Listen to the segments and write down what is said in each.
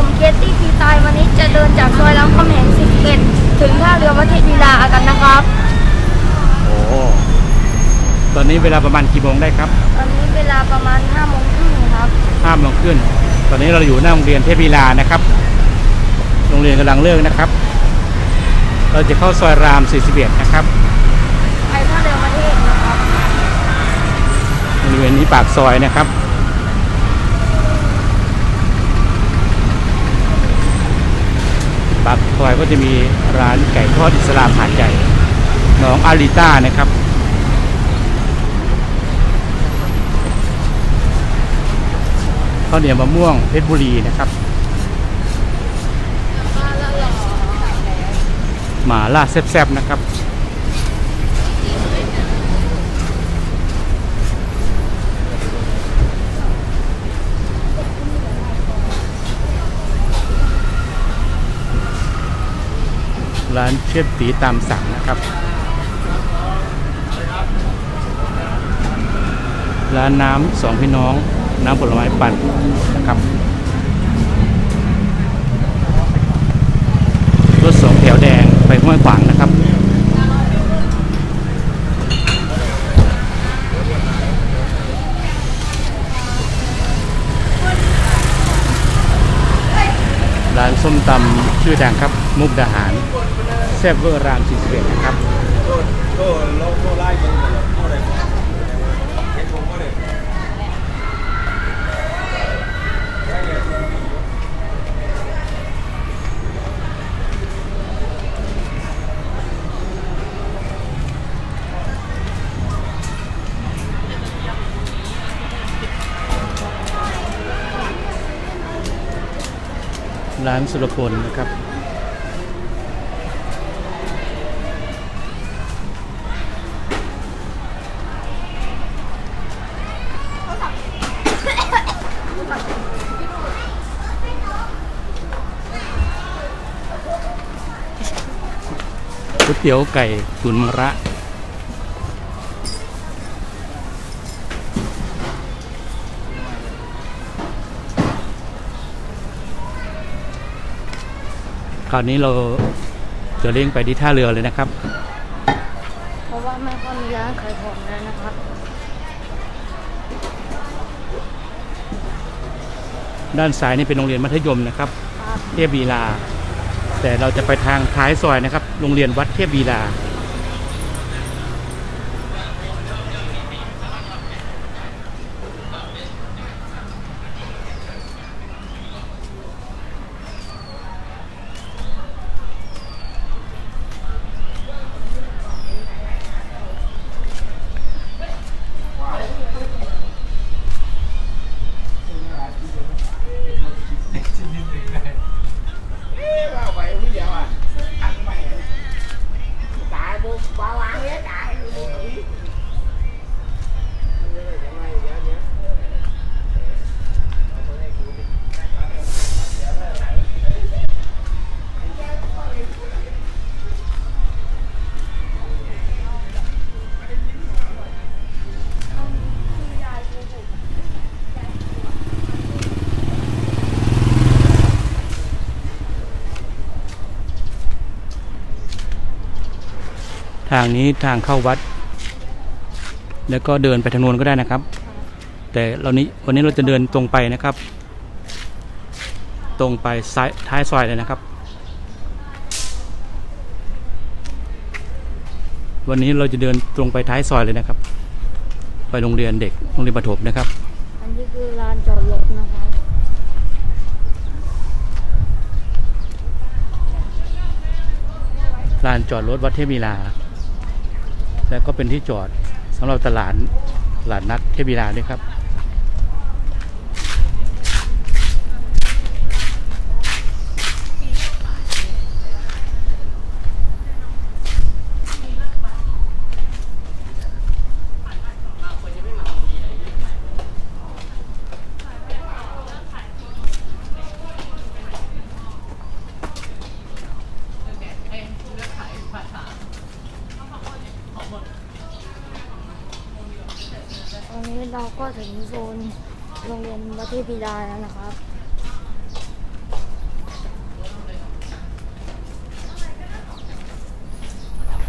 ผมเกตตี้พีตายวันนี้จะเดินจากซอยรามคำแหง11 ถึงท่าเรือวัดเทพลีลากันนะครับ โอ้ตอนนี้เวลาประมาณกี่โมงได้ครับตอนนี้เวลาประมาณ5โมงครึ่งครับ ห้าโมงขึ้น ตอนนี้เราอยู่หน้าโรงเรียนเทพวีลานะครับ โรงเรียนกำลังเลิกนะครับ เราจะเข้าซอยราม 41 นะครับ ไปท่าเรือวัดเทพนะครับ บริเวณนี้ปากซอยนะครับ ปาก ซอยก็จะมีร้านไก่ทอดอิสลามหาดใหญ่น้องอาริต้านะครับ ข้าวเหนียวมะม่วงเพชรบุรีนะครับ หมาล่าแซ่บๆนะครับ ร้านเชฟตีตามสั่งนะครับ ร้านน้ำสองพี่น้องน้ำผลไม้ปั่นนะครับรถสองแถวแดงไปห้วยขวางนะครับ ร้านส้มตำชื่อดังครับมุกดาหารแซ่บเวอร์ราม41นะครับ ร้านสุรพลนะครับ ก๋วยเตี๋ยวไก่ตุนมะระ คราวนี้เราจะเลี้ยงไปที่ท่าเรือเลยนะครับ เพราะว่าแม่ก็มีร้านขายของแล้วนะครับ ด้านซ้ายนี่เป็นโรงเรียนมัธยมนะครับครับเทพบีลา แต่เราจะไปทางท้ายซอยนะครับ โรงเรียนวัดเทพบีลา ทางนี้ทางเข้าวัด แล้วก็เดินไปทางโน้นก็ได้นะครับ แต่เรานี้วันนี้เราจะเดินตรงไปนะครับ ตรงไปซ้ายท้ายซอยเลยนะครับ วันนี้เราจะเดินตรงไปท้ายซอยเลยนะครับ ไปโรงเรียนเด็กโรงเรียนประถมนะครับ อันนี้คือลานจอดรถนะครับลานจอดรถวัดเทพมีลา และก็เป็นที่จอดสำหรับตลาดตลาดนัดเทพีนาด้วยครับ โซนโรงเรียนวัดเทพบิดาแล้วนะครับ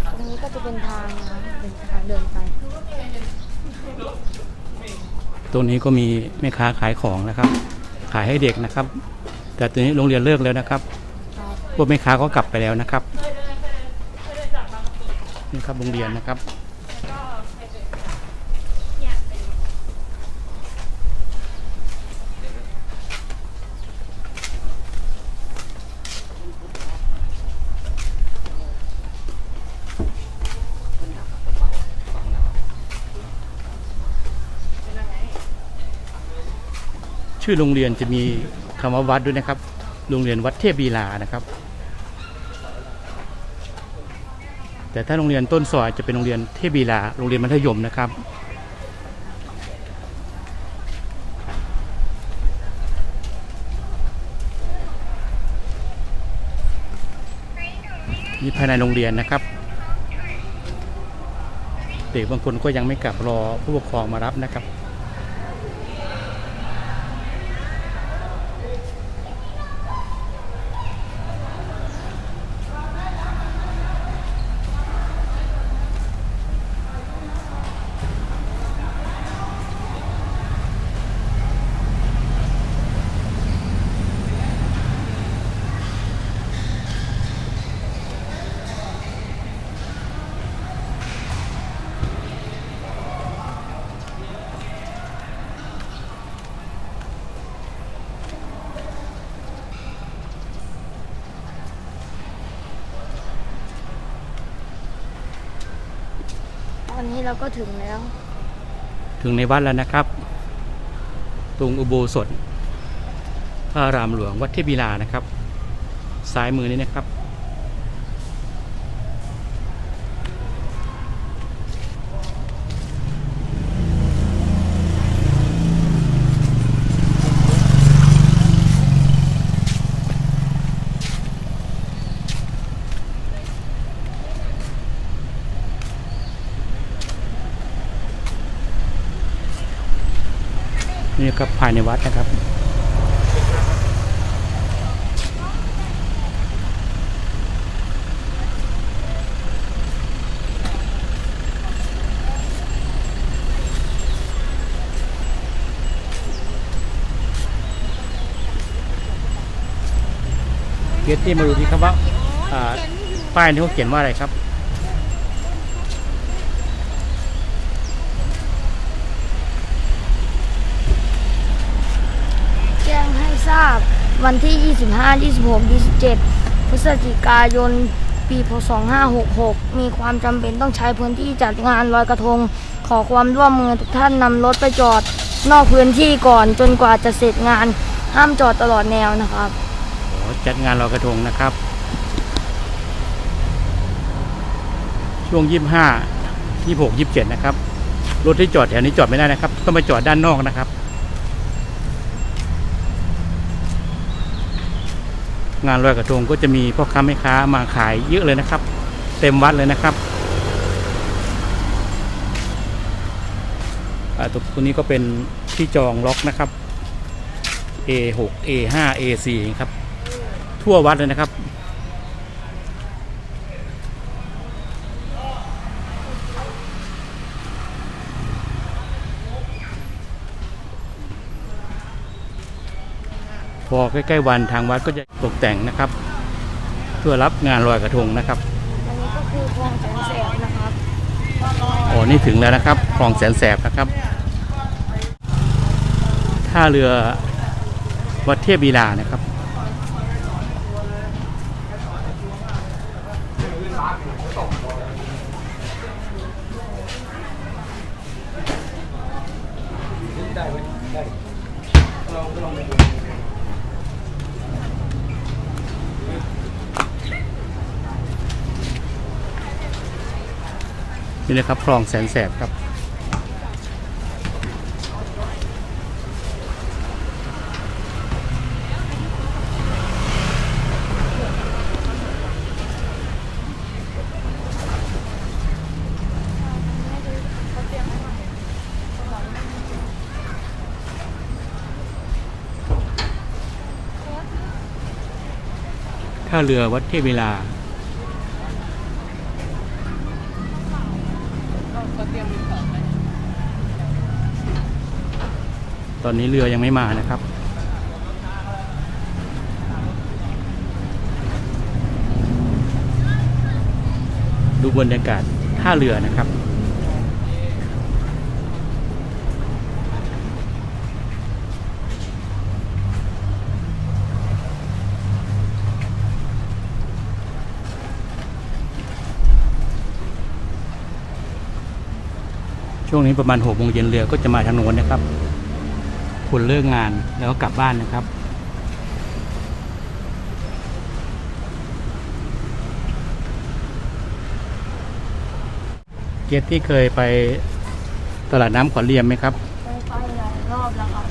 ตรงนี้ก็จะเป็นทางนะเป็นทางเดินไป ตัวนี้ก็มีแม่ค้าขายของนะครับ ขายให้เด็กนะครับ แต่ตอนนี้โรงเรียนเลิกแล้วนะครับ พวกแม่ค้าก็กลับไปแล้วนะครับ นี่ครับโรงเรียนนะครับ ชื่อโรงเรียนจะมีคำว่าวัดด้วยนะครับ โรงเรียนวัดเทพบีลานะครับ แต่ถ้าโรงเรียนต้นซอยจะเป็นโรงเรียนเทพบีลา โรงเรียนมัธยมนะครับ นี่ภายในโรงเรียนนะครับ เด็กบางคนก็ยังไม่กลับรอผู้ปกครองมารับนะครับ อนนี้เราก็ถึงแล้ว ถึงในวัดแล้วนะครับ ตรงอุโบสถพระรามหลวงวัดเทพบีลานะครับ ซ้ายมือนี้นะครับ นี่ครับภายในวัดนะครับเกตที่มาดูที่ครับว่าอ่าป้ายนี้เขาเขียนว่าอะไรครับ แจ้งให้ทราบ วันที่ 25 26 27 พฤศจิกายน ปีพศ2566 มีความจำเป็นต้องใช้พื้นที่จัดงานลอยกระทง ขอความร่วมมือทุกท่านนำรถไปจอด นอกพื้นที่ก่อนจนกว่าจะเสร็จงาน ห้ามจอดตลอดแนวนะครับ โอ้จัดงานลอยกระทงนะครับ ช่วง 25 26 27 นะครับ รถที่จอดแถวนี้จอดไม่ได้นะครับ ต้องไปจอดด้านนอกนะครับ งานลอยกระทงก็จะมีพ่อค้าแม่ค้ามาขายเยอะเลยนะครับ เต็มวัดเลยนะครับตัวนี้ก็เป็นที่จองล็อกนะครับ A6 A5 A4 ครับ ทั่ววัดเลยนะครับ พอใกล้ๆวันทางวัดก็จะตกแต่งนะครับ เพื่อรับงานลอยกระทงนะครับอันนี้ก็คือคลองแสนแสบนะครับโอ้นี่ถึงแล้วนะครับคลองแสนแสบนะครับท่าเรือวัดเทพบีลานะครับ นี่นะครับคลองแสนแสบครับ ท่าเรือวัดเทพเวลา ตอนนี้เรือยังไม่มานะครับ ดูบรรยากาศท่าเรือนะครับช่วงนี้ประมาณหกโมงเย็นเรือก็จะมาทางโน้นนะครับ คนเลิกงานแล้วก็กลับบ้านนะครับ เกียรติที่เคยไปตลาดน้ำขวัญเรียมไหมครับเคยไปหลายรอบแล้วครับ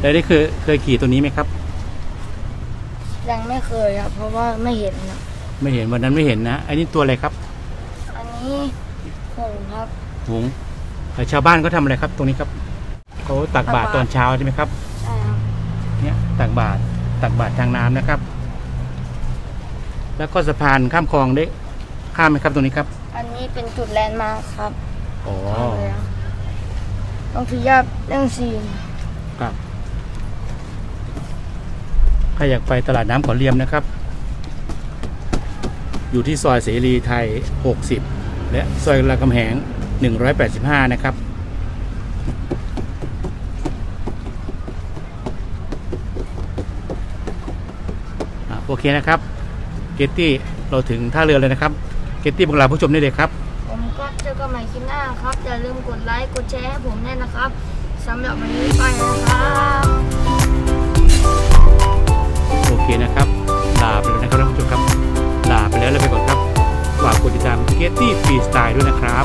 แล้วได้เคยเคยขี่ตัวนี้ไหมครับ ยังไม่เคยครับเพราะว่าไม่เห็นนะไม่เห็นวันนั้นไม่เห็นนะอันนี้ตัวอะไรครับอันนี้หงส์ครับ หงส์เอ่อชาวบ้านเขาทำอะไรครับตรงนี้ครับ เขาตักบาตรตักบาตรตอนเช้าใช่ไหมครับใช่ครับเนี่ยตักบาตรตักบาตรทางน้ำนะครับ แล้วก็สะพานข้ามคลองได้ข้ามไหมครับตรงนี้ครับอันนี้เป็นจุดแลนด์มาร์คครับอ๋อเรือต้องพิยาบเรื่องซีนครับใครอยากไปตลาดน้ำขอนเรียมนะครับ อยู่ที่ซอยเสรีไทย 60 และซอยรามคำแหง 185 นะครับ อะโอ เคนะครับ เกตตี้เราถึงท่าเรือเลยนะครับ เกตตี้บอกลาผู้ชมได้เลยครับ ผมก็เจอกันใหม่คลิปหน้าครับ อย่าลืมกดไลค์ กดแชร์ให้ผมแน่นะครับสำหรับวันนี้ไปนะครับโอเคนะครับ ลาไปแล้วนะครับท่านผู้ชมครับ ลาไปแล้วแล้วไปก่อนครับ ฝากกดติดตามเกตตี้ฟรีสไตล์ด้วยนะครับ